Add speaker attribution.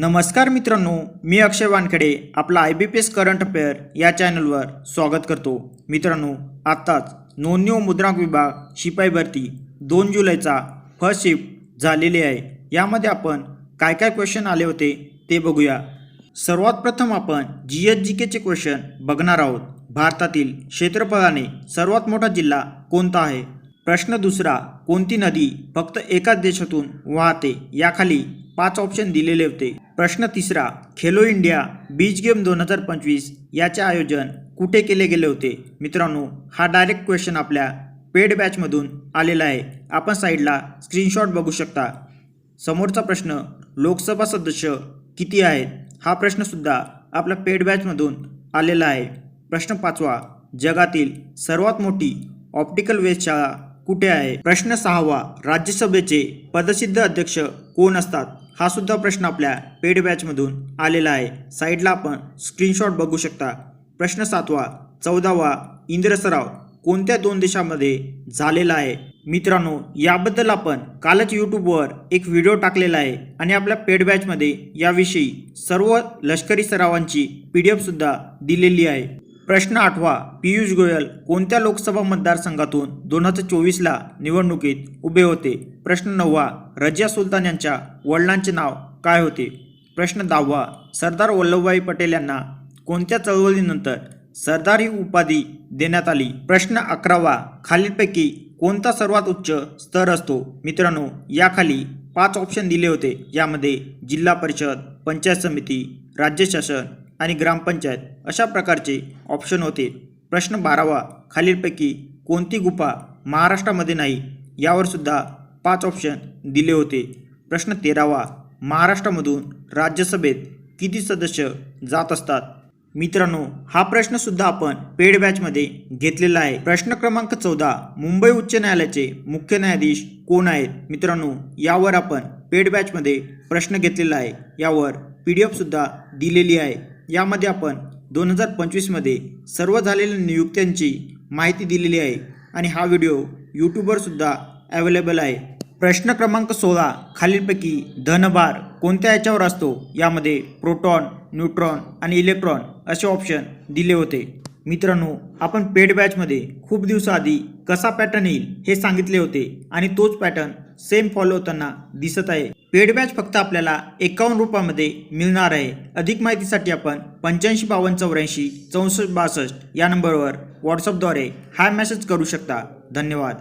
Speaker 1: नमस्कार मित्रांनो मी अक्षय वानखेडे आपला I B P S current affair या चॅनलवर स्वागत करतो. मित्रांनो आत्ताच नोंदणी व मुद्रांक विभाग शिपाई भरती दोन जुलैचा फर्स्ट शिफ्ट झालेली आहे. यामध्ये आपण काय काय क्वेश्चन आले होते ते बघूया. सर्वात प्रथम आपण जी एच जी केचे क्वेश्चन बघणार आहोत. भारतातील क्षेत्रफळाने सर्वात मोठा जिल्हा कोणता आहे? प्रश्न दुसरा कोणती नदी फक्त एकाच देशातून वाहते? याखाली पाच ऑप्शन दिलेले होते. प्रश्न तिसरा खेलो इंडिया बीच गेम दोन हजार पंचवीस याचे आयोजन कुठे केले गेले होते? मित्रांनो हा डायरेक्ट क्वेश्चन आपल्या पेड बॅचमधून आलेला आहे. आपण साईडला स्क्रीनशॉट बघू शकता. समोरचा प्रश्न लोकसभा सदस्य किती आहेत? हा प्रश्नसुद्धा आपल्या पेड बॅचमधून आलेला आहे. प्रश्न पाचवा जगातील सर्वात मोठी ऑप्टिकल वेधशाळा कुठे आहे? प्रश्न सहावा राज्यसभेचे पदसिद्ध अध्यक्ष कोण असतात? हा सुद्धा प्रश्न आपल्या पेड बॅचमधून आलेला आहे. साईडला आपण स्क्रीनशॉट बघू शकता. प्रश्न सातवा चौदावा इंद्र सराव कोणत्या दोन देशामध्ये झालेला आहे? मित्रांनो याबद्दल आपण कालच यूट्यूबवर एक व्हिडिओ टाकलेला आहे आणि आपल्या पेड बॅचमध्ये याविषयी सर्व लष्करी सरावांची पी डी एफसुद्धा दिलेली आहे. प्रश्न आठवा. पियुष गोयल कोणत्या लोकसभा मतदारसंघातून दोन हजार चोवीसला निवडणुकीत उभे होते? प्रश्न नववा रजिया सुलतान यांच्या वडिलांचे नाव काय होते? प्रश्न दहावा सरदार वल्लभभाई पटेल यांना कोणत्या चळवळीनंतर सरदार ही उपाधी देण्यात आली? प्रश्न अकरावा खालीलपैकी कोणता सर्वात उच्च स्तर असतो? मित्रांनो याखाली पाच ऑप्शन दिले होते. यामध्ये जिल्हा परिषद पंचायत समिती राज्य शासन आणि ग्रामपंचायत अशा प्रकारचे ऑप्शन होते. प्रश्न बारावा खालीलपैकी कोणती गुफा महाराष्ट्रामध्ये नाही? यावर सुद्धा पाच ऑप्शन दिले होते. प्रश्न तेरावा महाराष्ट्रामधून राज्यसभेत किती सदस्य जात असतात? मित्रांनो हा प्रश्नसुद्धा आपण पेड बॅचमध्ये घेतलेला आहे. प्रश्न क्रमांक चौदा मुंबई उच्च न्यायालयाचे मुख्य न्यायाधीश कोण आहेत? मित्रांनो यावर आपण पेड बॅचमध्ये प्रश्न घेतलेला आहे. यावर पी डी एफसुद्धा दिलेली आहे. यामध्ये आपण दोन हजार पंचवीसमध्ये सर्व झालेल्या नियुक्त्यांची माहिती दिलेली आहे आणि हा व्हिडिओ यूट्यूबवरसुद्धा अवेलेबल आहे. प्रश्न क्रमांक सोळा खालीलपैकी धनभार कोणत्या याच्यावर असतो? यामध्ये प्रोटॉन न्यूट्रॉन आणि इलेक्ट्रॉन असे ऑप्शन दिले होते. मित्रांनो आपण पेड बॅचमध्ये खूप दिवसाआधी कसा पॅटर्न येईल हे सांगितले होते आणि तोच पॅटर्न सेम फॉलो होताना दिसत आहे. पेड बॅच फक्त आपल्याला एकावन्न रुपयामध्ये मिळणार आहे. अधिक माहितीसाठी आपण पंच्याऐंशी बावन्न चौऱ्याऐंशी चौसष्ट बासष्ट या नंबरवर व्हॉट्सअपद्वारे हा मेसेज करू शकता. धन्यवाद.